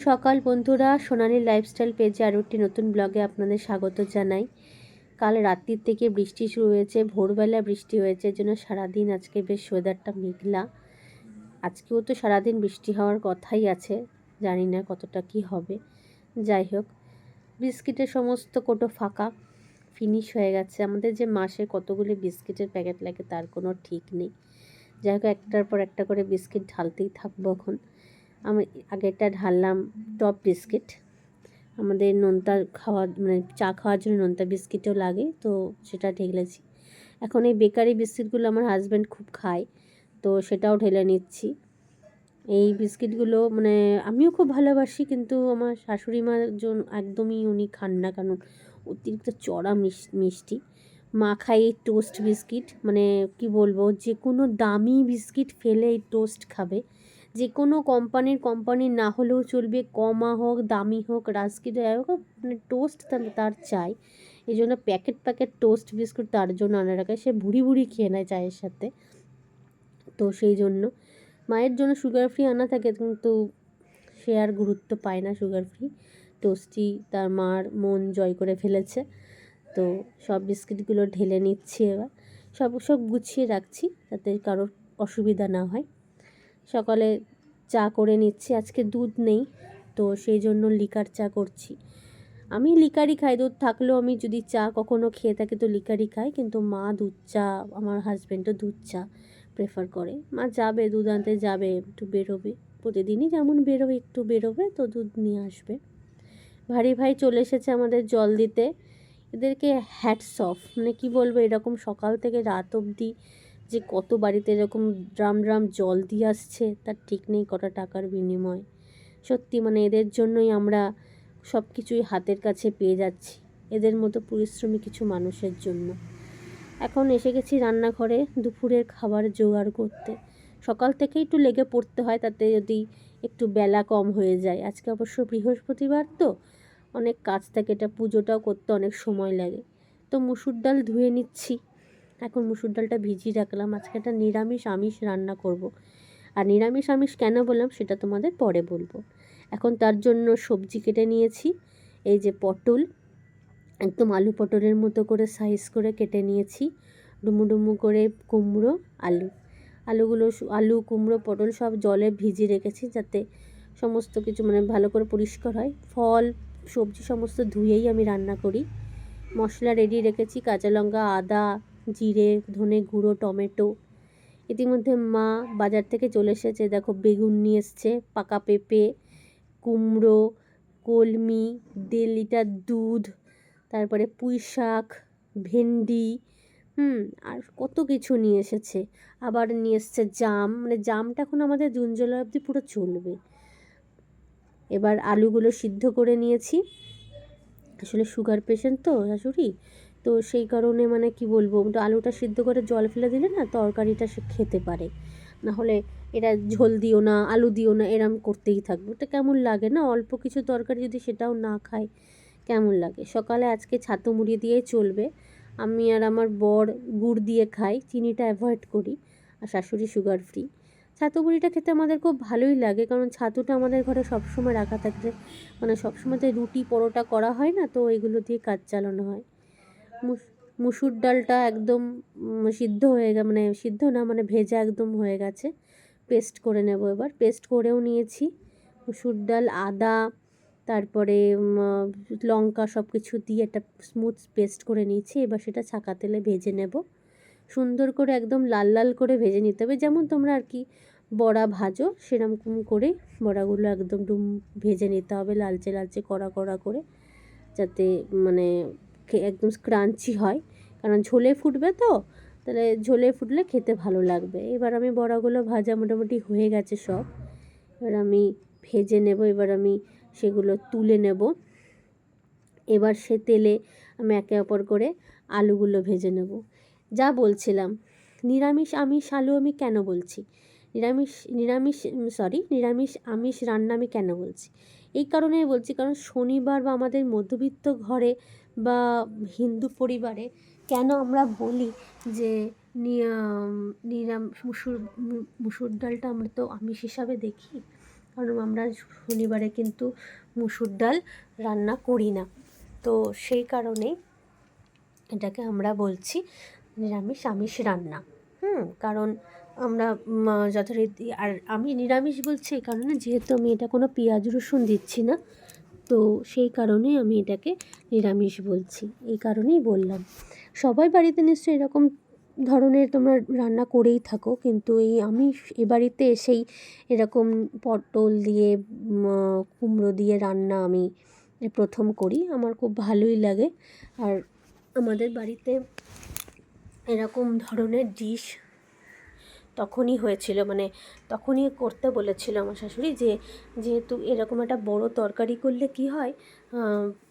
সকাল বন্ধুরা, সোনালি লাইফস্টাইল পেজে আরও একটি নতুন ব্লগে আপনাদের স্বাগত জানাই। কাল রাত্রির থেকে বৃষ্টি শুরু হয়েছে, ভোরবেলা বৃষ্টি হয়েছে জন্য সারাদিন আজকে বেশ ওয়েদারটা মেঘলা। আজকেও তো সারাদিন বৃষ্টি হওয়ার কথাই আছে, জানি না কতটা কি হবে। যাই হোক, বিস্কিটের সমস্ত কোটো ফাঁকা ফিনিশ হয়ে গেছে। আমাদের যে মাসে কতগুলি বিস্কিটের প্যাকেট লাগে তার কোনো ঠিক নেই। যাই হোক, একটার পর একটা করে বিস্কিট ঢালতেই থাকব এখন। আমি আগেরটা ঢাললাম টপ বিস্কিট। আমাদের নোনতা খাওয়া মানে চা খাওয়ার জন্য নোনতা বিস্কিটও লাগে, তো সেটা ঢেলেছি। এখন এই বেকারি বিস্কিটগুলো আমার হাজব্যান্ড খুব খায়, তো সেটাও ঢেলে নিচ্ছি। এই বিস্কিটগুলো মানে আমিও খুব ভালোবাসি, কিন্তু আমার শাশুড়ি মার জন্য একদমই উনি খান না, কারণ অতিরিক্ত চড়া মিষ্টি। মা খায় এই টোস্ট বিস্কিট মানে কি বলব, যে কোনো দামি বিস্কিট ফেলে এই টোস্ট খাবে। যে কোনো কোম্পানির কোম্পানির না হলেও চলবে, কমা হোক, দামি হোক রাস্কি যাই হোক মানে টোস্ট তার চাই। এই জন্য প্যাকেট প্যাকেট টোস্ট বিস্কুট তার জন্য আনা রাখে। সে ভুড়ি ভুড়ি খেয়ে নেয় চায়ের সাথে। তো সেই জন্য মায়ের জন্য সুগার ফ্রি আনা থাকে, কিন্তু সে আর গুরুত্ব পায় না সুগার ফ্রি টোস্টি তার মার মন জয় করে ফেলেছে। তো সব বিস্কিটগুলো ঢেলে নিচ্ছি এবার। সব সব গুছিয়ে রাখছি, যাতে কারোর অসুবিধা না হয়। সকালে চা করে নিচ্ছি, আজকে দুধ নেই, তো সেই জন্য লিকার চা করছি। আমি লিকারই খাই, দুধ থাকলেও আমি যদি চা কখনো খেয়ে থাকি তো লিকারই খাই, কিন্তু মা দুধ চা, আমার হাজব্যান্ডও দুধ চা প্রেফার করে। মা যাবে, দুধ আনতে যাবে, একটু বেরোবে। প্রতিদিনই যেমন বেরোবে একটু বেরোবে, তো দুধ নিয়ে আসবে। ভারী ভাই চলে এসেছে আমাদের জল দিতে। এদেরকে হ্যাটস অফ মানে কী বলব, এরকম সকাল থেকে রাত অবধি যে কত বাড়িতে এরকম ড্রাম ড্রাম জল দিয়ে আসছে, তার ঠিক নেই কটা টাকার বিনিময়। সত্যি মানে এদের জন্যই আমরা সব কিছুই হাতের কাছে পেয়ে যাচ্ছি, এদের মতো পরিশ্রমী কিছু মানুষের জন্য। এখন এসে গেছি রান্নাঘরে দুপুরের খাবার জোগাড় করতে। সকাল থেকেই একটু লেগে পড়তে হয়, তাতে যদি একটু বেলা কম হয়ে যায়। আজকে অবশ্য বৃহস্পতিবার তো, অনেক কাজ থাকে, এটা পুজোটাও করতে অনেক সময় লাগে। তো মুসুর ডাল ধুয়ে নিচ্ছি। এখন মুসুর ডালটা ভিজিয়ে রাখলাম। আজকে একটা নিরামিষ আমিষ রান্না করব। আর নিরামিষ আমিষ কেন বললাম সেটা তোমাদের পরে বলব। এখন তার জন্য সবজি কেটে নিয়েছি। এই যে পটল, একদম আলু পটলের মতো করে সাইজ করে কেটে নিয়েছি। ডুমু ডুমু করে কুমড়ো, আলু। আলুগুলো আলু, কুমড়ো, পটল সব জলে ভিজিয়ে রেখেছি যাতে সমস্ত কিছু মানে ভালো করে পরিষ্কার হয়। ফল, সবজি সমস্ত ধুয়েই আমি রান্না করি। মশলা রেডি রেখেছি, কাঁচা লঙ্কা, আদা জিরে, ধনে গুঁড়ো, টমেটো। ইতিমধ্যে মা বাজার থেকে চলে এসেছে, দেখো বেগুন নিয়ে এসছে, পাকা পেঁপে, কুমড়ো, কলমি, দেড় লিটার দুধ, তারপরে পুঁই শাক, ভেন্ডি, হুম, আর কত কিছু নিয়ে এসেছে। আবার নিয়ে এসছে জাম মানে জামটা এখন আমাদের জুন, জুলাই অবধি পুরো চলবে। এবার আলুগুলো সিদ্ধ করে নিয়েছি। আসলে সুগার পেশেন্ট তো শাশুড়ি, তো সেই কারণে মানে কি বলব আলুটা সিদ্ধ করে জল ফেলে দিলে না তরকারিটা সে খেতে পারে। না হলে এটা ঝোল দিও না, আলু দিও না, এরম করতেই থাকবে। ওটা কেমন লাগে না? অল্প কিছু তরকারি যদি সেটাও না খায়, কেমন লাগে? সকালে আজকে ছাতু মুড়ি দিয়েই চলবে। আমি আর আমার বর গুড় দিয়ে খাই, চিনিটা অ্যাভয়েড করি, আর শাশুড়ি সুগার ফ্রি ছাতু মুড়িটা খেতে আমাদের খুব ভালোই লাগে, কারণ ছাতুটা আমাদের ঘরে সবসময় রাখা থাকে মানে সবসময় তো রুটি পরোটা করা হয় না, তো এগুলো দিয়ে কাজ চালানো হয়। মুসুর ডালটা একদম সিদ্ধ হয়ে গে মানে সিদ্ধ না মানে ভেজা একদম হয়ে গেছে। পেস্ট করে নেব এবার, পেস্ট করেও নিয়েছি। মুসুর ডাল, আদা, তারপরে লঙ্কা সব কিছু দিয়ে একটা স্মুথ পেস্ট করে নিয়েছি, এবার সেটা ছাকা তেলে ভেজে নেব। সুন্দর করে একদম লাল লাল করে ভেজে নিতে হবে। যেমন তোমরা আর কি বড়া ভাজো, সেরকম করে বড়াগুলো একদম ডুম ভেজে নিতে হবে লালচে লালচে কড়া কড়া করে, যাতে মানে একদম ক্রাঞ্চি হয়। কারণ ঝোলে ফুটবে তো, তাহলে ঝোলে ফুটলে খেতে ভালো লাগবে। এবার আমি বড়াগুলো ভাজা মোটামুটি হয়ে গেছে সব। এবার আমি ভেজে নেব, এবার আমি সেগুলো তুলে নেব। এবার সে তেলে আমি একে অপর করে আলুগুলো ভেজে নেব। যা বলছিলাম। নিরামিষ, আমিষ, আলু আমি কেন বলছি? নিরামিষ নিরামিষ সরি নিরামিষ, আমিষ রান্না আমি কেন বলছি? এই কারণেই বলছি, কারণ শনিবার বা আমাদের মধ্যবিত্ত ঘরে বা হিন্দু পরিবারে কেন আমরা বলি যে নিরাম মুসুর মুসুর ডালটা আমরা তো আমিষ হিসাবে দেখি, কারণ আমরা শনিবারে কিন্তু মুসুর ডাল রান্না করি না। তো সেই কারণেই এটাকে আমরা বলছি নিরামিষ, আমিষ রান্না। হুম, কারণ আমরা যথারীতি, আর আমি নিরামিষ বলছি এই কারণে, যেহেতু আমি এটা কোনো পেঁয়াজ, রসুন দিচ্ছি না, তো সেই কারণেই আমি এটাকে নিরামিষ বলছি, এই কারণেই বললাম। সবাই বাড়িতে নিশ্চয়ই এরকম ধরনের তোমরা রান্না করেই থাকো, কিন্তু এই আমি এ বাড়িতে এসেই এরকম পটল দিয়ে কুমড়ো দিয়ে রান্না আমি প্রথম করি, আমার খুব ভালোই লাগে। আর আমাদের বাড়িতে এরকম ধরনের ডিশ তখনই হয়েছিল। মানে তখনই করতে বলেছিল আমার শাশুড়ি যে, যেহেতু এরকম একটা বড় তরকারি করলে কি হয়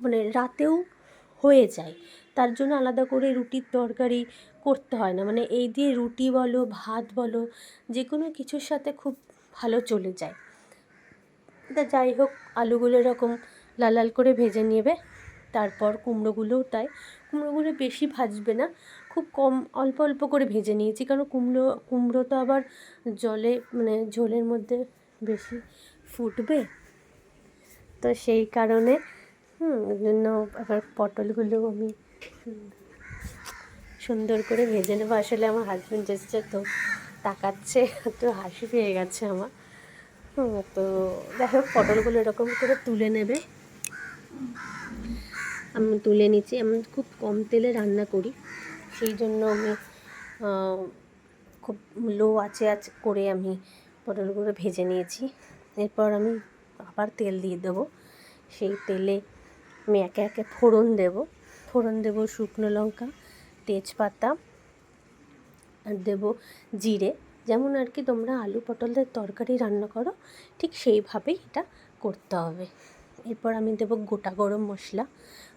মানে রাতেও হয়ে যায়। তার জন্য আলাদা করে রুটির তরকারি করতে হয় না। মানে এই দিয়ে রুটি বলো, ভাত বলো যে কোনো কিছুর সাথে খুব ভালো চলে যায়। তা যাই হোক, আলুগুলো এরকম লাল লাল করে ভেজে নেবে। তারপর কুমড়োগুলোও তাই। কুমড়োগুলো বেশি ভাজবে না। খুব কম, অল্প অল্প করে ভেজে নিয়েছি। কারণ কুমড়ো কুমড়ো তো আবার জলে মানে ঝোলের মধ্যে বেশি ফুটবে। তো সেই কারণে, হুম, ওই জন্য আবার পটলগুলো আমি সুন্দর- করে ভেজে নেব। আসলে আমার হাজব্যান্ড এসছে তো তাকাচ্ছে, তো হাসি পেয়ে গেছে আমার। তো যাই হোক, পটলগুলো এরকম করে তুলে নেবে। আমি তুলে নিচ্ছি। আমি খুব কম তেলে রান্না করি। সেই জন্য আমি খুব লো আছে আচ করে আমি পটলগুলো ভেজে নিয়েছি। এরপর আমি আবার তেল দিয়ে দেবো। সেই তেলে আমি একে একে ফোড়ন দেব। ফোড়ন দেব শুকনো লঙ্কা, তেজপাতা, আর দেবো জিরে। যেমন আর কি তোমরা আলু পটলের তরকারি রান্না করো, ঠিক সেইভাবেই এটা করতে হবে। এরপর আমি দেবো গোটা গরম মশলা।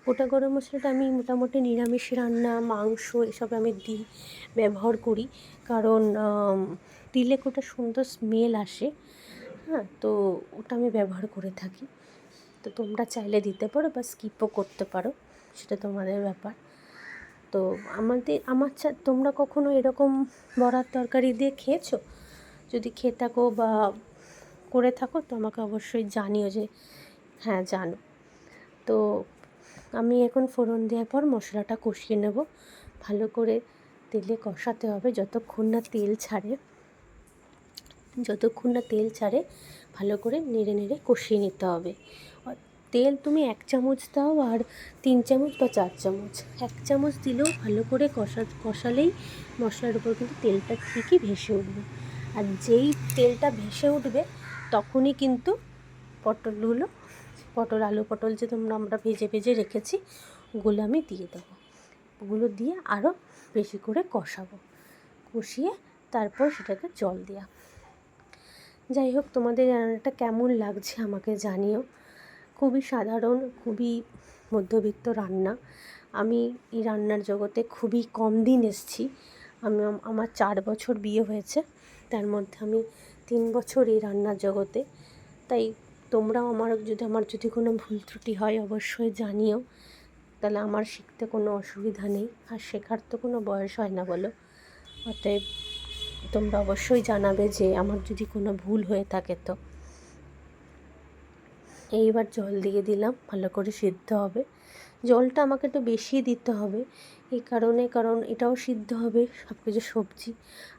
গোটা গরম মশলাটা আমি মোটামুটি নিরামিষ রান্না, মাংস এসব আমি দিই, ব্যবহার করি। কারণ দিলে ওটা সুন্দর স্মেল আসে। হ্যাঁ তো ওটা আমি ব্যবহার করে থাকি। তো তোমরা চাইলে দিতে পারো বা স্কিপও করতে পারো, সেটা তোমাদের ব্যাপার। তো আমাদের, আমার চা, তোমরা কখনো এরকম বড়ার তরকারি দিয়ে খেয়েছো? যদি খেয়ে থাকো বা করে থাকো, তো আমাকে অবশ্যই জানিও যে হ্যাঁ জানো। তো আমি এখন ফোড়ন দেওয়ার পর মশলাটা কষিয়ে নেব। ভালো করে তেলে কষাতে হবে। যতক্ষণ না তেল ছাড়ে, যতক্ষণ না তেল ছাড়ে, ভালো করে নেড়ে নেড়ে কষিয়ে নিতে হবে। তেল তুমি এক চামচ দাও আর তিন চামচ বা চার চামচ। এক চামচ দিলেও ভালো করে কষা, কষালেই মশলার উপর কিন্তু তেলটা ঠিকই ভেসে উঠবে। আর যেই তেলটা ভেসে উঠবে, তখনই কিন্তু পটলগুলো পটল, আলু পটল যে তোমরা আমরা ভেজে ভেজে রেখেছি, ওগুলো আমি দিয়ে দেবো। ওগুলো দিয়ে আরও বেশি করে কষাবো। কষিয়ে তারপর সেটাকে জল দেওয়া যাই হোক, তোমাদের রান্নাটা কেমন লাগছে আমাকে জানিও। খুবই সাধারণ, খুবই মধ্যবিত্ত রান্না। আমি এই রান্নার জগতে খুবই কম দিন এসেছি। আমি, আমার চার বছর বিয়ে হয়েছে। তার মধ্যে আমি তিন বছর এই রান্নার জগতে। তাই তোমরাও আমার, যদি আমার, যদি কোনো ভুল ত্রুটি হয়, অবশ্যই জানিও। তাহলে আমার শিখতে কোনো অসুবিধা নেই। আর শেখার তো কোনো বয়স হয় না বলো। অতএব তোমরা অবশ্যই জানাবে যে আমার যদি কোনো ভুল হয়ে থাকে তো। এইবার জল দিয়ে দিলাম, ভালো করে সিদ্ধ হবে। জলটা আমাকে একটু বেশি দিতে হবে। এই কারণে, কারণ এটাও সিদ্ধ হবে সব কিছু সবজি।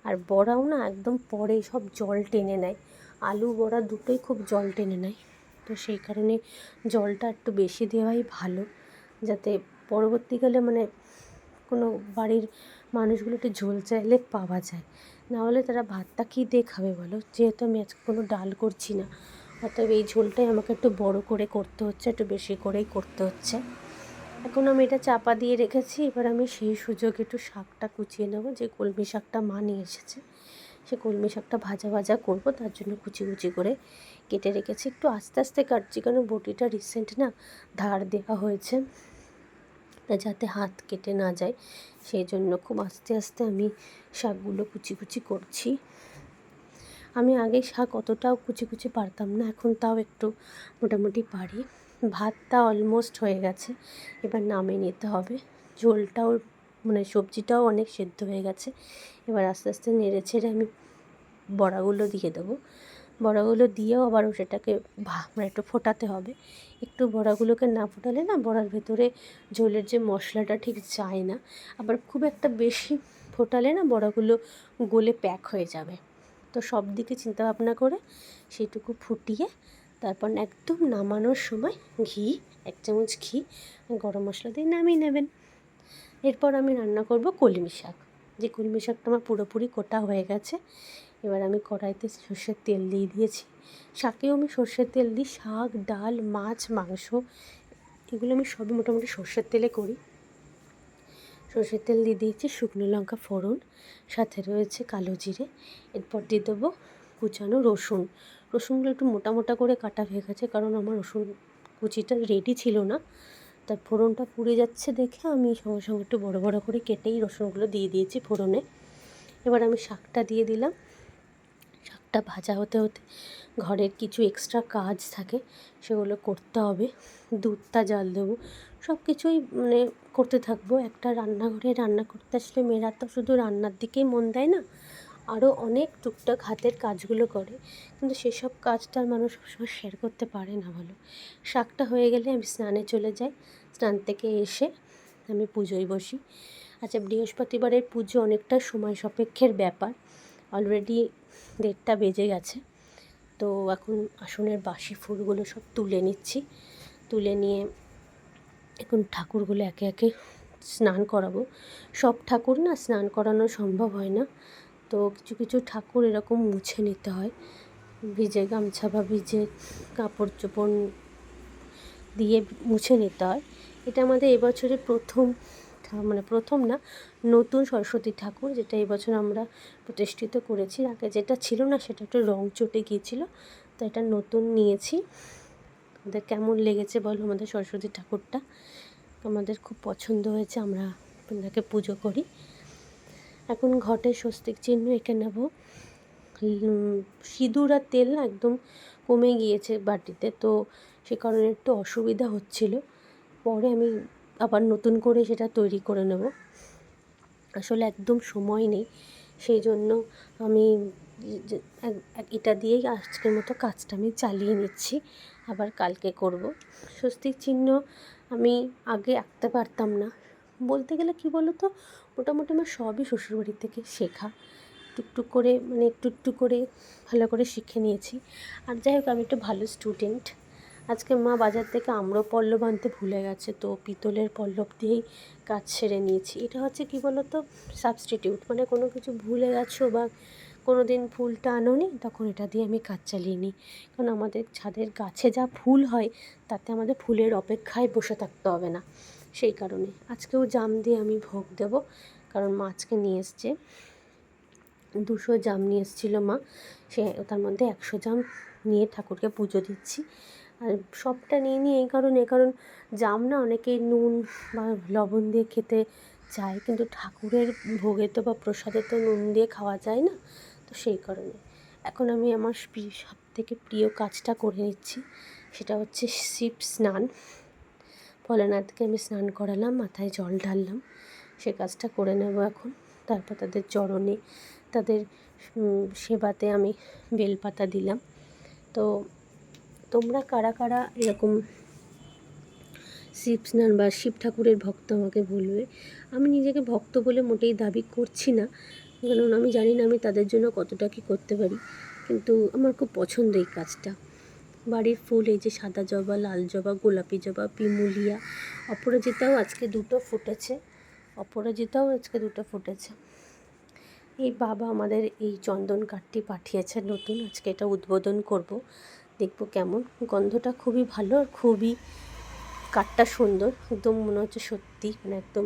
আর বড়াও না একদম পরে সব জল টেনে নেয়। আলু বড়া দুটোই খুব জল টেনে নেয়। তো সেই কারণে জলটা একটু বেশি দেওয়াই ভালো, যাতে পরবর্তীকালে মানে কোনো বাড়ির মানুষগুলো একটু ঝোল চাইলে পাওয়া যায়। না হলে তারা ভাতটা কী দিয়ে খাবে বলো? যেহেতু আমি আজকে কোনো ডাল করছি না, অতএব এই ঝোলটাই আমাকে একটু বড় করে করতে হচ্ছে, একটু বেশি করেই করতে হচ্ছে। এখন আমি এটা চাপা দিয়ে রেখেছি, এবার আমি সেই সুযোগে একটু শাকটা কুচিয়ে নেব, যে কলমি শাকটা মা নিয়ে এসেছে। সে কলমি শাকটা ভাজা ভাজা করব, তার জন্য কুচি কুচি করে কেটে রেখেছি। একটু আস্তে আস্তে কাটছি, কারণ বটিটা রিসেন্ট না, ধার দেওয়া হয়েছে। যাতে হাত কেটে না যায়, সেই জন্য খুব আস্তে আস্তে আমি শাকগুলো কুচি কুচি করছি। আমি আগে শাক অতটাও কুচি কুচি পারতাম না, এখন তাও একটু মোটামুটি পারি। ভাতটা অলমোস্ট হয়ে গেছে, এবার নামিয়ে নিতে হবে। ঝোলটাও মানে সবজিটাও অনেক সেদ্ধ হয়ে গেছে। এবার আস্তে আস্তে নেড়ে ছেড়ে আমি বড়াগুলো দিয়ে দেবো। বড়াগুলো দিয়েও আবার সেটাকে মানে একটু ফোটাতে হবে। একটু বড়াগুলোকে না ফোটালে না বড়ার ভেতরে ঝোলের যে মশলাটা ঠিক যায় না। আবার খুব একটা বেশি ফোটালে না বড়াগুলো গলে প্যাক হয়ে যাবে। তো সব দিকে চিন্তা ভাবনা করে সেইটুকু ফুটিয়ে তারপর একদম নামানোর সময় ঘি, এক চামচ ঘি, গরম মশলা দিয়ে নামিয়ে নেবেন। এরপর আমি রান্না করব কলমি শাক। যে কলমি শাকটা আমার পুরোপুরি কোটা হয়ে গেছে, এবার আমি কড়াইতে সর্ষের তেল দিয়ে দিয়েছি। শাকেও আমি সর্ষের তেল দিই, শাক, ডাল, মাছ, মাংস, এগুলো আমি সবই মোটামুটি সর্ষের তেলে করি। সর্ষের তেল দিয়ে দিয়েছি শুকনো লঙ্কা ফোড়ন, সাথে রয়েছে কালো জিরে, এরপর দিয়ে দেবো কুচানো রসুন। রসুনগুলো একটু মোটা মোটা করে কাটা হয়ে গেছে, কারণ আমার রসুন কুচিটা রেডি ছিল না। তার ফোড়নটা পুড়ে যাচ্ছে দেখে আমি সঙ্গে সঙ্গে একটু বড় বড় করে কেটেই রসুনগুলো দিয়ে দিয়েছি ফোড়নে। এবার আমি শাকটা দিয়ে দিলাম। শাকটা ভাজা হতে হতে ঘরের কিছু এক্সট্রা কাজ থাকে, সেগুলো করতে হবে। দুধটা জাল দেবো। সব কিছুই মানে করতে থাকব। একটা রান্নাঘরে রান্না করতে আসলে মেয়েরা তো শুধু রান্নার দিকেই মন দেয় না। আরও অনেক টুকটাক হাতের কাজগুলো করে, কিন্তু সেসব কাজটা আর মানুষ সবসময় শেয়ার করতে পারে না ভালো শাকটা হয়ে গেলে আমি স্নানে চলে যাই, স্নান থেকে এসে আমি পুজোয় বসি। আচ্ছা বৃহস্পতিবারের পুজো অনেকটা সময় সাপেক্ষের ব্যাপার অলরেডি দেড়টা বেজে গেছে। তো এখন আসনের বাসি ফুলগুলো সব তুলে নিচ্ছি, তুলে নিয়ে এখন ঠাকুরগুলো একে একে স্নান করাবো। সব ঠাকুর না স্নান করানো সম্ভব হয় না তো কিছু কিছু ঠাকুর এরকম মুছে নিতে হয়। ভিজে গামছা বা ভিজে কাপড় চোপড় দিয়ে মুছে নিতে হয়। এটা আমাদের এবছরের প্রথম মানে প্রথম না, নতুন সরস্বতী ঠাকুর যেটা এবছর আমরা প্রতিষ্ঠিত করেছি। আগে যেটা ছিল না, সেটা একটু রং চটে গিয়েছিল, তো এটা নতুন নিয়েছি। আমাদের কেমন লেগেছে বলো আমাদের সরস্বতী ঠাকুরটা? আমাদের খুব পছন্দ হয়েছে, আমরা ওনাকে পুজো করি। এখন ঘটে স্বস্তিক চিহ্ন, এঁকে নেব। সিঁদুর আর তেল একদম কমে গিয়েছে বাটিতে, তো সে কারণে একটু অসুবিধা হচ্ছিল। পরে আমি আবার নতুন করে সেটা তৈরি করে নেব। আসলে একদম সময় নেই, সেই জন্য আমি এটা দিয়েই আজকের মতো কাজটা আমি চালিয়ে নিচ্ছি, আবার কালকে করব। স্বস্তিক চিহ্ন আমি আগে আঁকতে পারতাম না। বলতে গেলে কি বলো তো মোটামুটি আমার সবই শ্বশুরবাড়ি থেকে শেখা। টুকটুক করে মানে একটু একটু করে ভালো করে শিখে নিয়েছি। আর যাই হোক, আমি একটু ভালো স্টুডেন্ট আজকে মা বাজার থেকে আম্র পল্লব আনতে ভুলে গেছে, তো পিতলের পল্লব দিয়েই কাজ সেরে নিয়েছি। এটা হচ্ছে কি বলো তো সাবস্টিটিউট মানে কোনো কিছু ভুলে গেছো বা কোনো দিন ফুলটা আনোনি, তখন এটা দিয়ে আমি কাজ চালিয়ে নিই। কারণ আমাদের ছাদের গাছে যা ফুল হয়, তাতে আমাদের ফুলের অপেক্ষায় বসে থাকতে হবে না। সেই কারণে। আজকেও জাম দিয়ে আমি ভোগ দেব, কারণ মা আজকে নিয়ে এসছে। দুশো জাম নিয়ে এসেছিল মা। সে তার মধ্যে একশো জাম নিয়ে ঠাকুরকে পুজো দিচ্ছি। আর সবটা নিয়ে নিয়ে এই কারণে কারণ জাম না অনেকেই নুন বা লবণ দিয়ে খেতে চায়, কিন্তু ঠাকুরের ভোগে তো বা প্রসাদে তো নুন দিয়ে খাওয়া যায় না, তো সেই কারণে। এখন আমি আমার সব থেকে প্রিয় কাজটা করে নিচ্ছি, সেটা হচ্ছে শিব স্নান। ভোলেনাথকে আমি স্নান করালাম, মাথায় জল ঢাললাম। সে কাজটা করে নেব এখন। তারপর তাদের চরণে, তাদের সেবাতে আমি বেলপাতা দিলাম। তো তোমরা কারা কারা এরকম শিব স্নান বা শিব ঠাকুরের ভক্ত আমাকে বলবে? আমি নিজেকে ভক্ত বলে মোটেই দাবি করছি না। কারণ আমি জানি না আমি তাদের জন্য কতটা কী করতে পারি। কিন্তু আমার খুব পছন্দ এই কাজটা। বাড়ির ফুল, এই যে সাদা জবা, লাল জবা, গোলাপি জবা, পিমুলিয়া, অপরাজিতাও আজকে দুটো ফুটেছে। অপরাজিতাও আজকে দুটো ফুটেছে। এই বাবা আমাদের এই চন্দন কাঠটি পাঠিয়েছে নতুন। আজকে এটা উদ্বোধন করব। দেখব কেমন। গন্ধটা খুবই ভালো আর খুবই কাঠটা সুন্দর। একদম মনে হচ্ছে সত্যি মানে একদম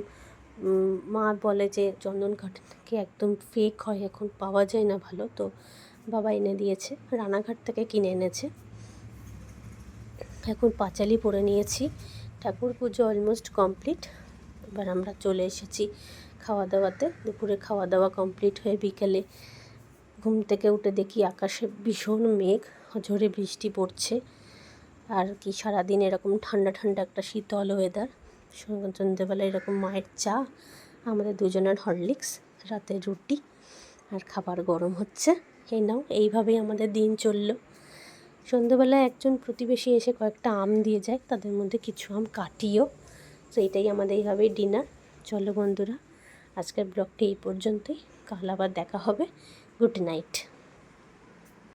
মা বলে যে চন্দন কাঠকে একদম ফেক হয়, এখন পাওয়া যায় না ভালো। তো বাবা এনে দিয়েছে, রানাঘাট থেকে কিনে এনেছে। এখন পাঁচালি পরে নিয়েছি। ঠাকুর পুজো অলমোস্ট কমপ্লিট এবার আমরা চলে এসেছি খাওয়া দাওয়াতে দুপুরে খাওয়া দাওয়া কমপ্লিট হয়ে বিকেলে ঘুম থেকে উঠে দেখি আকাশে ভীষণ মেঘ, ঝড়ে বৃষ্টি পড়ছে। আর কি সারাদিন এরকম ঠান্ডা ঠান্ডা একটা শীতল ওয়েদার সন্ধ্যেবেলা এরকম মায়ের চা, আমাদের দুজনের হরলিক্স, রাতে রুটি আর খাবার গরম হচ্ছে। এই নাও, এইভাবেই আমাদের দিন চলল। সন্ধ্যেবেলায় একজন প্রতিবেশী এসে কয়েকটা আম দিয়ে যায়, তাদের মধ্যে কিছু আম কাটিও। তো এটাই আমাদের এইভাবে ডিনার চলো বন্ধুরা, আজকের ব্লগটি এই পর্যন্তই। কাল আবার দেখা হবে। Good night